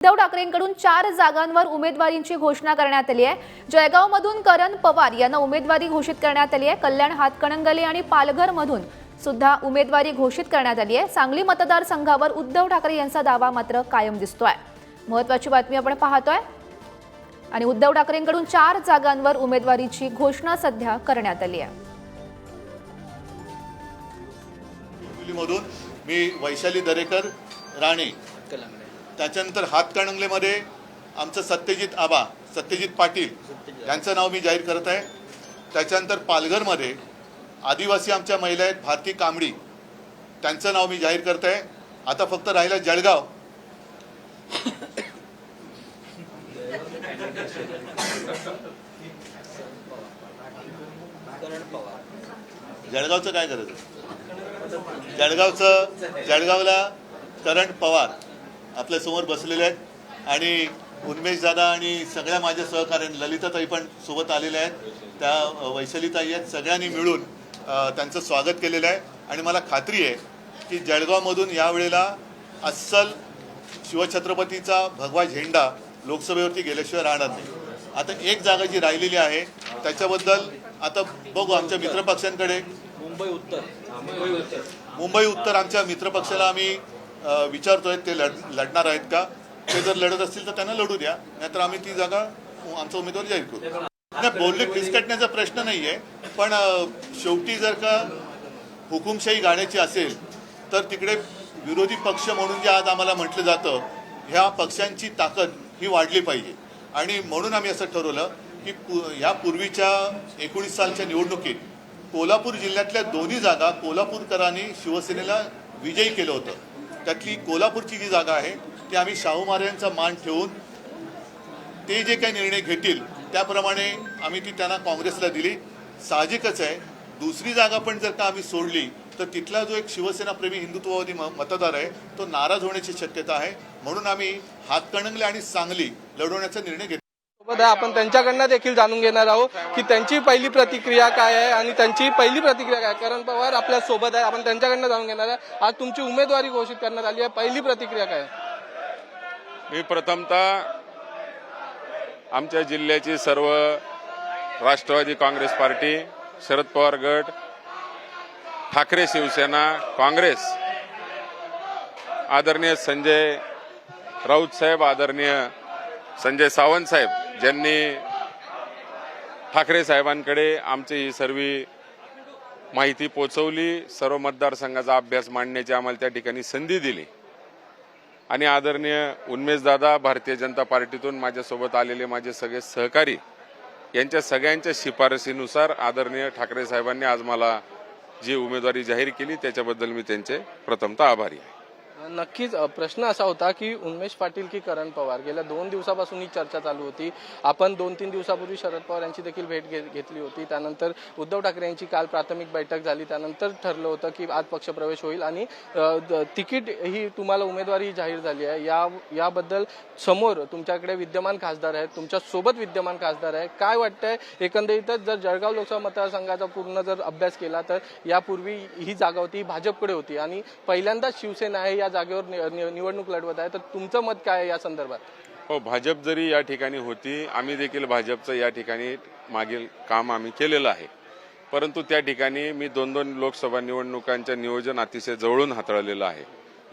उद्धव ठाकरेंकडून चार जागांवर उमेदवारींची घोषणा करण्यात आली आहे. जळगावमधून करण पवार यांना उमेदवारी घोषित करण्यात आली आहे. कल्याण हातकणंगले आणि पालघरमधून सुद्धा उमेदवारी घोषित करण्यात आली आहे. सांगली मतदारसंघावर उद्धव ठाकरे यांचा दावा मात्र कायम दिसतोय. महत्वाची बातमी आपण पाहतोय. आणि उद्धव ठाकरेंकडून चार जागांवर उमेदवारीची घोषणा सध्या करण्यात आली आहे. मधून मी वैशाली दरेकर राणे. त्याच्यानंतर हातकणंगलेमध्ये आमचं सत्यजित आबा सत्यजित पाटील यांचं नाव मी जाहीर करत आहे. त्याच्यानंतर पालघरमध्ये आदिवासी आमच्या महिला आहेत भारती कांबडी. त्यांचं नाव मी जाहीर करत आहे. आता फक्त राहिलं जळगाव. जळगावचं काय करायचं जळगावचं जळगावला करण पवार. आपल्यासमोर बसलेले आहेत. आणि उन्मेश दादा आणि सगळ्या माझ्या सहकार्याने ललिताताई पण सोबत आलेल्या आहेत. त्या वैशालीताई आहेत. सगळ्यांनी मिळून त्यांचं स्वागत केलेलं आहे. आणि मला खात्री आहे की जळगावमधून यावेळेला अस्सल शिवछत्रपतीचा भगवा झेंडा लोकसभेवरती गेल्याशिवाय राहणार नाही. आता एक जागा जी राहिलेली आहे त्याच्याबद्दल आता बघू आमच्या मित्रपक्षांकडे. मुंबई उत्तर. मुंबई उत्तर. मुंबई उत्तर आमच्या मित्रपक्षाला आम्ही विचारतोय ते लढ लढणार आहेत का? ते जर लढत असतील तर त्यांना लढू द्या. नाहीतर आम्ही ती जागा आमचा उमेदवार जाहीर करू. नाही बोलले फिसकटण्याचा प्रश्न नाही आहे पण शेवटी जर का हुकुमशाही गाण्याची असेल तर तिकडे विरोधी पक्ष म्हणून जे आज आम्हाला म्हटलं जातं ह्या पक्षांची ताकद ही वाढली पाहिजे. आणि म्हणून आम्ही असं ठरवलं की ह्या पूर्वीच्या एकोणीस सालच्या निवडणुकीत कोल्हापूर जिल्ह्यातल्या दोन्ही जागा कोल्हापूरकरांनी शिवसेनेला विजयी केलं होतं. त्यातली कोल्हापूरची जी जागा आहे ती आम्ही शाहू महाराजांचा मान ठेवून ते जे काही निर्णय घेतील त्याप्रमाणे आम्ही ती त्यांना काँग्रेसला दिली. साहजिकच आहे. दुसरी जागा पण जर का आम्ही सोडली तर तिथला जो एक शिवसेनाप्रेमी हिंदुत्ववादी म- मतदार आहे तो नाराज होण्याची शक्यता आहे. म्हणून आम्ही हातकणंगले आणि सांगली लढवण्याचा निर्णय घेतला. सोबत आपण त्यांच्याकडनं देखील जाणून घेणार आहोत की त्यांची पहिली प्रतिक्रिया काय आहे आणि त्यांची पहिली प्रतिक्रिया काय करण पवार आपल्यासोबत आहे. आपण त्यांच्याकडनं जाणून घेणार आहे. आज तुमची उमेदवारी घोषित करण्यात आली आहे. पहिली प्रतिक्रिया काय आहे? मी प्रथमतः आमच्या जिल्ह्याची सर्व राष्ट्रवादी काँग्रेस पार्टी शरद पवार गट ठाकरे शिवसेना काँग्रेस आदरणीय संजय राऊत साहेब आदरणीय संजय सावंत साहेब ज्यांनी ठाकरे साहेबांकडे आमची ही सर्व माहिती पोचवली सर्व मतदारसंघाचा अभ्यास मांडण्याची आम्हाला त्या ठिकाणी संधी दिली. आणि आदरणीय उन्मेश दादा भारतीय जनता पार्टीतून माझ्यासोबत आलेले माझे सगळे सहकारी यांच्या सगळ्यांच्या शिफारसीनुसार आदरणीय ठाकरे साहेबांनी आज मला जी उमेदवारी जाहीर केली त्याच्याबद्दल मी त्यांचे प्रथमतः आभारी आहे. नक्कीच प्रश्न असा होता की उन्मेश पाटील की करण पवार. गेल्या दोन दिवसापासून ही चर्चा चालू होती. आपण दोन तीन दिवसापूर्वी शरद पवार यांची देखील भेट घे- घेतली होती. त्यानंतर उद्धव ठाकरे यांची काल प्राथमिक बैठक झाली. त्यानंतर ठरलं होतं की आज पक्षप्रवेश होईल आणि तिकीट ही तुम्हाला उमेदवारी जाहीर झाली आहे. या याबद्दल समोर तुमच्याकडे विद्यमान खासदार आहेत. तुमच्यासोबत विद्यमान खासदार आहे काय वाटतंय? एकंदरीतच जर जळगाव लोकसभा मतदारसंघाचा पूर्ण जर अभ्यास केला तर यापूर्वी ही जागा होती ही भाजपकडे होती. आणि पहिल्यांदाच शिवसेना आहे या जागेवर नि- निवडणूक लढवत आहे. तर तुमचं मत काय या संदर्भात? हो भाजप जरी या ठिकाणी होती आम्ही देखील भाजपचं या ठिकाणी मागील काम आम्ही केलेलं आहे. परंतु त्या ठिकाणी मी दोन दोन लोकसभा निवडणुकांच्या नियोजन अतिशय जवळून हाताळलेलं आहे.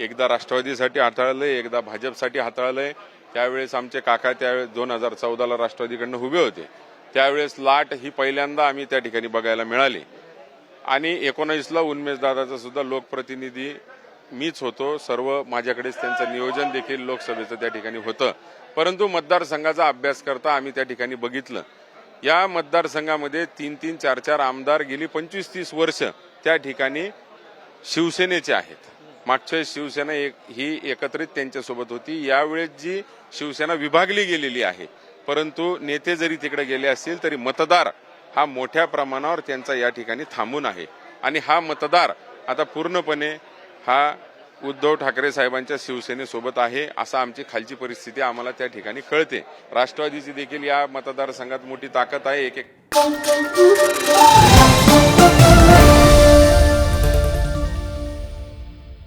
एकदा राष्ट्रवादीसाठी हाताळलंय एकदा भाजपसाठी हाताळलंय. त्यावेळेस आमचे काका त्यावेळेस दोन हजार चौदाला राष्ट्रवादीकडनं उभे होते. त्यावेळेस लाट ही पहिल्यांदा आम्ही त्या ठिकाणी बघायला मिळाली. आणि एकोणावीसला उन्मेष दादाचा सुद्धा लोकप्रतिनिधी मीच होतो. सर्व माझ्याकडेच त्यांचं नियोजन देखील लोकसभेचं त्या ठिकाणी होतं. परंतु मतदारसंघाचा अभ्यास करता आम्ही त्या ठिकाणी बघितलं. या मतदारसंघामध्ये तीन तीन चार चार आमदार गेली पंचवीस तीस वर्ष त्या ठिकाणी शिवसेनेचे आहेत. मागच्या शिवसेना एक ही एकत्रित त्यांच्यासोबत होती. यावेळेस जी शिवसेना विभागली गेलेली आहे परंतु नेते जरी तिकडे गेले असतील तरी मतदार हा मोठ्या प्रमाणावर त्यांचा या ठिकाणी थांबून आहे. आणि हा मतदार आता पूर्णपणे हा उद्धव ठाकरे साहेबांच्या शिवसेनेसोबत आहे असा आमची खालची परिस्थिती आम्हाला त्या ठिकाणी कळते. राष्ट्रवादीची देखील या मतदारसंघात मोठी ताकद आहे एक एक